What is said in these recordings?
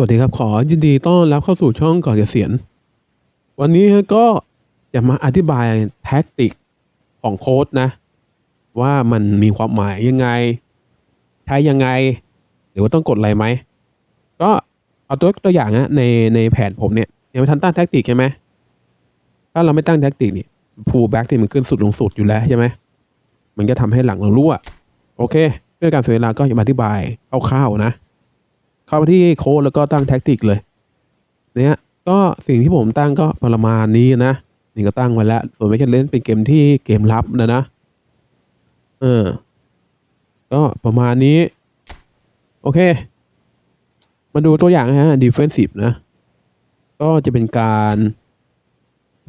สวัสดีครับ ขอยินดีต้อนรับเข้าสู่ช่องก่อนเกษียณ วันนี้ก็จะมาอธิบายแท็กติกของโค้ดนะ ว่ามันมีความหมายยังไง ใช้ยังไง หรือว่าต้องกดอะไรไหม ก็เอาตัวตัวอย่างนะในในแผนผมเนี่ยยังไม่ทันตั้งแท็กติกใช่ไหมถ้าเราไม่ตั้งแท็กติกเนี่ยฟูลแบ็กที่มันขึ้นสุดลงสุดอยู่แล้วใช่ไหมมันก็ทำให้หลังเรารั่วโอเคเพื่อการเสียเวลาก็จะมาอธิบายคร่าวๆนะ เข้าไปที่โค้ดแล้วก็ตั้งแท็กติกเลยเนี่ยก็สิ่งที่ผมตั้งก็ประมาณนี้นะนี่ก็ตั้งไว้แล้วส่วนไม่ใช่เล่นเป็นเกมที่เกมลับนะนะเออก็ประมาณนี้ โอเค มาดูตัวอย่างฮะ defensive นะ ก็จะเป็นการ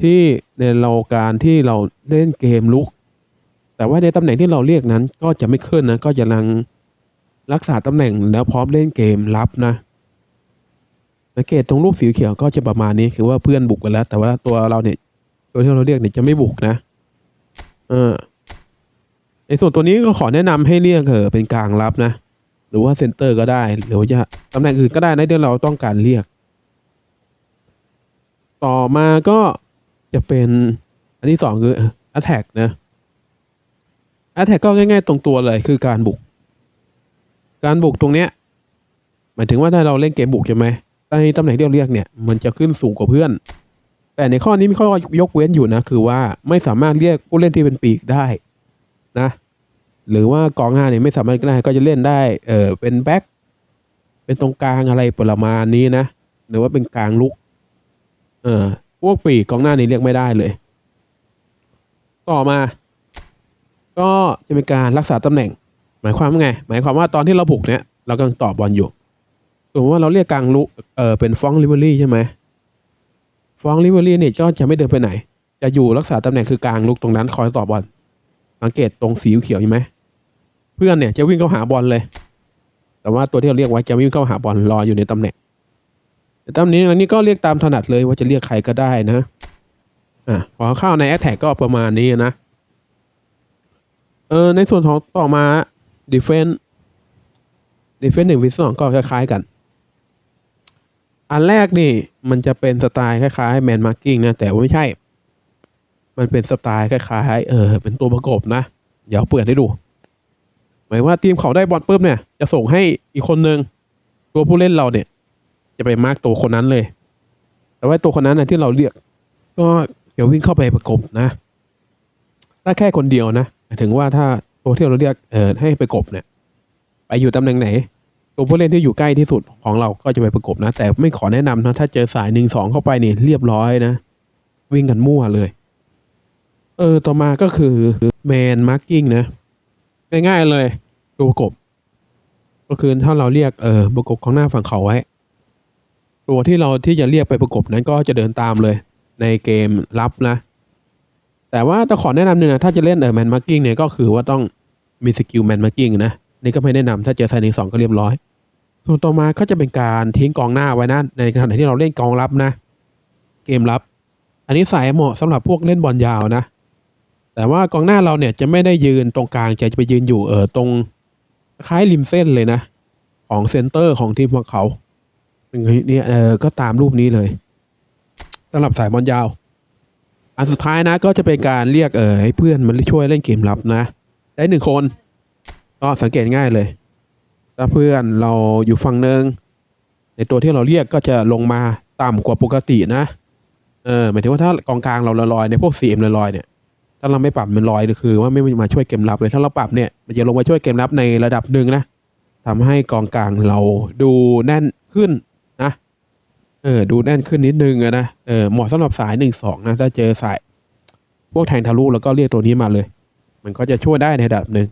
ที่ในเราการที่เราเล่นเกมลุก แต่ว่าในตำแหน่งที่เราเรียกนั้น ก็จะไม่ขึ้นนะ ก็จะลัง รักษาตำแหน่งแล้วพร้อมเล่นเกมรับนะสังเกตตรงรูปสีเขียวก็จะประมาณนี้คือว่าเพื่อนบุกกันแล้ว แต่ว่าตัวเราเนี่ยตัวที่เราเรียกเนี่ยจะไม่บุกนะ เออ ในส่วนตัวนี้ก็ขอแนะนำให้เรียกเออเป็นกลางรับนะ หรือว่าเซนเตอร์ก็ได้ หรือว่าจะตำแหน่งอื่นก็ได้นะที่เราต้องการเรียก ต่อมาก็จะเป็น อันที่สองคือ attack นะ attack ก็ง่ายๆตรงตัวเลยคือการบุก การบุกตรงเนี้ยหมายถึงว่าถ้าเราเล่นเกมบุกใช่ไหมในตำแหน่งที่เราเรียกเนี่ยมันจะขึ้นสูงกว่าเพื่อน แต่ในข้อนี้มีข้อยกเว้นอยู่นะ คือว่าไม่สามารถเรียกผู้เล่นที่เป็นปีกได้นะ หรือว่ากองหน้าเนี่ยไม่สามารถได้ก็จะเล่นได้เออเป็นแบ็คเป็นตรงกลางอะไรประมาณนี้นะหรือว่าเป็นกลางลุก เออพวกปีกกองหน้านี่เรียกไม่ได้เลย ต่อมา ก็จะเป็นการรักษาตำแหน่ง หมายความว่าไง หมายความว่าตอนที่เราบุกเนี่ยเรากำลังต่อบอลอยู่สมมติว่าเราเรียกกลางลุกเออเป็นฟองลิเวอรี่ใช่ไหมฟองลิเวอรี่เนี่ยก็จะไม่เดินไปไหน จะอยู่รักษาตำแหน่งคือกลางลุกตรงนั้นคอยต่อบอลสังเกตตรงสีเขียวใช่ไหมเพื่อนเนี่ยจะวิ่งเข้าหาบอลเลย แต่ว่าตัวที่เราเรียกไว้จะวิ่งเข้าหาบอลรออยู่ในตำแหน่งแต่ตำแหน่งนี้ก็เรียกตามถนัดเลยว่าจะเรียกใครก็ได้นะอะพอเข้าในแอตแทกก็ประมาณนี้นะเออในส่วนของต่อมา defense defense หนึ่งวิสองก็คล้ายๆกัน อันแรกนี่มันจะเป็นสไตล์คล้ายๆ man marking นะ แต่ว่าไม่ใช่ มันเป็นสไตล์คล้ายๆ เออ เป็นตัวประกบนะ เดี๋ยวเปิดให้ดู หมายว่าทีมเขาได้บอลปุ๊บเนี่ย จะส่งให้อีกคนนึง ตัวผู้เล่นเราเนี่ย จะไปมาร์กตัวคนนั้นเลย แต่ว่าตัวคนนั้นนะที่เราเรียก ก็เดี๋ยววิ่งเข้าไปประกบนะ ถ้าแค่คนเดียวนะถึงว่าถ้า ตัวที่เราเรียกเออให้ไปกบเนี่ย ไปอยู่ตำแหน่งไหน ตัวผู้เล่นที่อยู่ใกล้ที่สุดของเราก็จะไปประกบนะ แต่ไม่ขอแนะนำนะ ถ้าเจอสายหนึ่งสองเข้าไปนี่เรียบร้อยนะ วิ่งกันมั่วเลย เออ ต่อมาก็คือแมนมาร์กิ้งนะ ง่ายๆเลย ตัวประกบ ก็คือถ้าเราเรียกเออประกบของหน้าฝั่งเขาไว้ ตัวที่เราที่จะเรียกไปประกบนั้นก็จะเดินตามเลย ในเกมรับนะ แต่ว่าจะขอแนะนำหนึ่งนะ ถ้าจะเล่นเออแมนมาร์กิ้งเนี่ยก็คือว่าต้องมีสกิลแมนมาร์กิ้งนะ นี่ก็ไม่แนะนำถ้าเจอไซนิงสองก็เรียบร้อย ส่วนต่อมาก็จะเป็นการทิ้งกองหน้าไว้นะ ในขณะที่เราเล่นกองรับนะ เกมรับ อันนี้สายเหมาะสำหรับพวกเล่นบอลยาวนะ แต่ว่ากองหน้าเราเนี่ยจะไม่ได้ยืนตรงกลางจะไปยืนอยู่เออตรงคล้ายริมเส้นเลยนะ ของเซนเตอร์ของทีมของเขาเนี่ยเออก็ตามรูปนี้เลยสำหรับสายบอลยาว อันสุดท้ายนะก็จะเป็นการเรียกเออให้เพื่อนมันช่วยเล่นเกมรับนะ ได้หนึ่งคน ก็สังเกตง่ายเลย ถ้าเพื่อนเราอยู่ฝั่งหนึ่งในตัวที่เราเรียกก็จะลงมาต่ำกว่าปกตินะเออหมายถึงว่าถ้ากองกลางเราลอยในพวก CM ลอยเนี่ยถ้าเราไม่ปรับมันลอยคือ ว่าไม่มาช่วยเกมรับเลยถ้าเราปรับเนี่ยมันจะลงมาช่วยเกมรับในระดับหนึ่งนะทำให้กองกลางเราดูแน่นขึ้น เออดูแน่นขึ้นนิดนึงนะเออเหมาะสำหรับสายหนึ่งสองนะถ้าเจอสาย พวกแทงทะลุแล้วก็เรียกตัวนี้มาเลย มันก็จะช่วยได้ในระดับหนึ่ง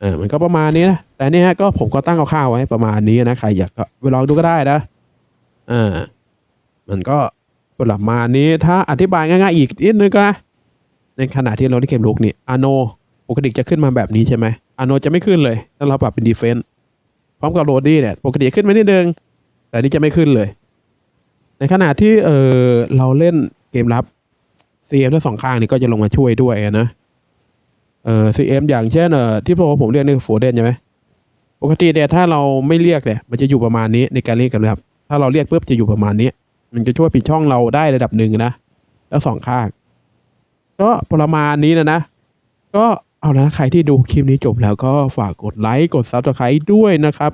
เออมันก็ประมาณนี้นะแต่นี่ฮะก็ผมก็ตั้งข้าวไว้ประมาณนี้นะใครอยากก็ไปลองดูก็ได้นะเออมันก็ประมาณนี้ถ้าอธิบายง่ายๆอีกนิดนึงก็นะในขณะที่เราที่เกมลุกนี่อาโนปกติจะขึ้นมาแบบนี้ใช่ไหมอาโนจะไม่ขึ้นเลยถ้าเราปรับเป็นดีเฟนส์พร้อมกับโรดี้เนี่ยปกติขึ้นมานิดนึงแต่นี่จะไม่ขึ้นเลย ในขณะที่เออเราเล่นเกมรับ CM ทั้งสองข้างนี่ก็จะลงมาช่วยด้วยนะเออ CM อย่างเช่นเออที่ผมผมเรียกนี่โฟเดนใช่ไหมปกติเนี่ยถ้าเราไม่เรียกเนี่ยมันจะอยู่ประมาณนี้ในการเล่นกันครับ ถ้าเราเรียกปุ๊บจะอยู่ประมาณนี้ มันจะช่วยปิดช่องเราได้ระดับหนึ่งนะแล้วสองข้าง ก็ประมาณนี้นะนะ ก็เอาละใครที่ดูคลิปนี้จบแล้วก็ฝากกดไลค์กดซับสไครต์ด้วยนะครับ